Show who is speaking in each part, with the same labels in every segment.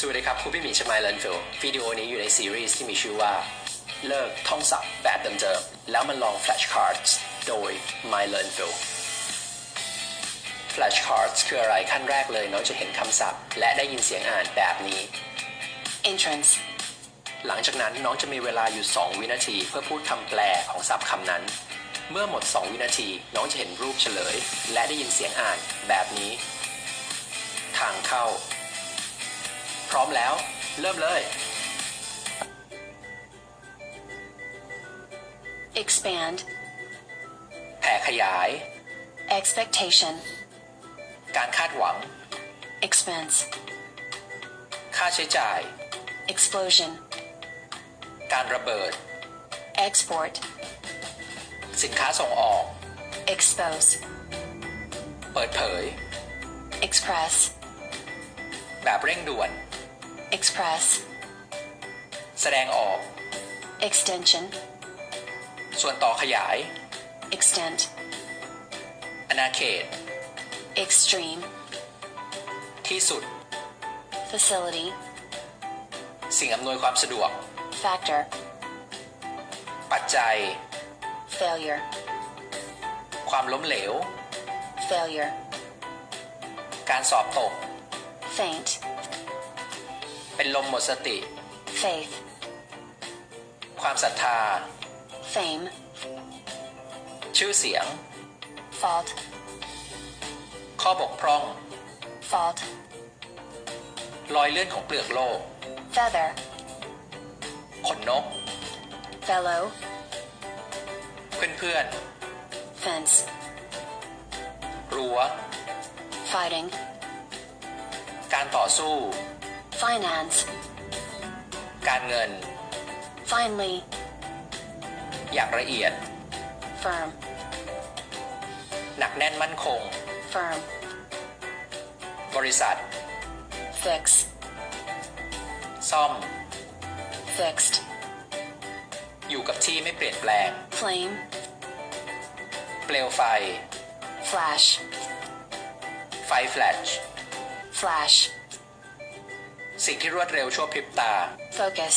Speaker 1: สวัสดีครับคุณพี่หมีชมายเลนฟิลวิดีโอนี้อยู่ในซีรีส์ที่มีชื่อว่า เลิกท่องศัพท์แบบเดิมๆแล้วมันลอง flashcards โดย My Learn f i l flashcards คืออะไรขั้นแรกเลยน้องจะเห็นคำศัพท์ และได้ยินเสียงอ่านแบบนี้
Speaker 2: entrance,
Speaker 1: หลังจากนั้นน้องจะมีเวลาอยู่ 2 วินาที เพื่อพูดคำแปลของศัพท์คำนั้น เมื่อหมด 2 วินาที น้องจะเห็นรูปเฉลย และได้ยินเสียงอ่านแบบนี้ ทางเข้า พร้อมแล้ว เริ่มเลย
Speaker 2: expand,
Speaker 1: แผ่ขยาย
Speaker 2: expectation,
Speaker 1: การคาดหวัง
Speaker 2: expense,
Speaker 1: ค่าใช้จ่าย
Speaker 2: explosion,
Speaker 1: การระเบิด
Speaker 2: export,
Speaker 1: สินค้าส่งออก
Speaker 2: expose,
Speaker 1: เปิดเผย
Speaker 2: express,
Speaker 1: แบบเร่งด่วน
Speaker 2: express,
Speaker 1: แสดงออก
Speaker 2: extension,
Speaker 1: ส่วนต่อขยาย
Speaker 2: extent,
Speaker 1: อนาเขต
Speaker 2: extreme,
Speaker 1: ที่สุด
Speaker 2: facility,
Speaker 1: สิ่งอำนวยความสะดวก
Speaker 2: factor,
Speaker 1: ปัจจัย
Speaker 2: failure,
Speaker 1: ความล้มเหลว
Speaker 2: failure,
Speaker 1: การสอบตก
Speaker 2: faint,
Speaker 1: เป็นลมหมดสติ
Speaker 2: faith,
Speaker 1: ความศรัทธา
Speaker 2: fame,
Speaker 1: ชื่อเสียง
Speaker 2: fault,
Speaker 1: ข้อบกพร่อง
Speaker 2: fault,
Speaker 1: รอยเลื่อนของเปลือกโลก
Speaker 2: feather,
Speaker 1: ขนนก
Speaker 2: fellow,
Speaker 1: เพื่อน
Speaker 2: fence,
Speaker 1: ๆรั้ว
Speaker 2: fighting,
Speaker 1: การต่อสู้
Speaker 2: finance,
Speaker 1: การเงิน
Speaker 2: finally,
Speaker 1: อย่างละเอียด
Speaker 2: firm,
Speaker 1: หนักแน่นมั่นคง
Speaker 2: firm,
Speaker 1: บริษัท
Speaker 2: fix,
Speaker 1: ซ่อม
Speaker 2: fixed,
Speaker 1: อยู่กับที่ไม่เปลี่ยนแปลง
Speaker 2: flame,
Speaker 1: เปลวไฟ
Speaker 2: flash,
Speaker 1: ไฟแฟลช
Speaker 2: flash,
Speaker 1: สิ่งที่รวดเร็วชั่วพริบตา
Speaker 2: focus,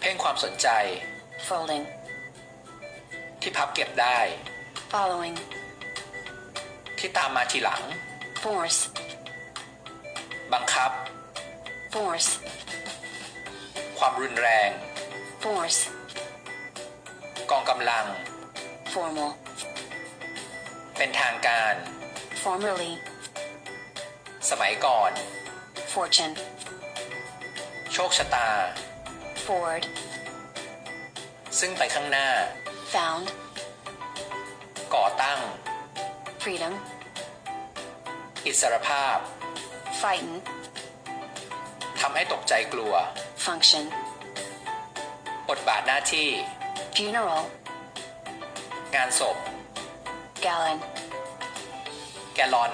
Speaker 1: เพ่งความสนใจ
Speaker 2: folding,
Speaker 1: ที่พับเก็บได้
Speaker 2: following,
Speaker 1: ที่ตามมาทีหลัง
Speaker 2: force,
Speaker 1: บังคับ
Speaker 2: force,
Speaker 1: ความรุนแรง
Speaker 2: force,
Speaker 1: กองกำลัง
Speaker 2: formal,
Speaker 1: เป็นทางการ
Speaker 2: formerly,
Speaker 1: สมัยก่อน
Speaker 2: fortune,
Speaker 1: โชคชะตา
Speaker 2: forward,
Speaker 1: ซึ่งไปข้างหน้า
Speaker 2: found,
Speaker 1: ก่อตั้ง
Speaker 2: freedom,
Speaker 1: อิสรภาพ
Speaker 2: frighten,
Speaker 1: ทำให้ตกใจกลัว
Speaker 2: function,
Speaker 1: บทบาทหน้าที่
Speaker 2: funeral,
Speaker 1: งานศพ
Speaker 2: gallon,
Speaker 1: แกลลอน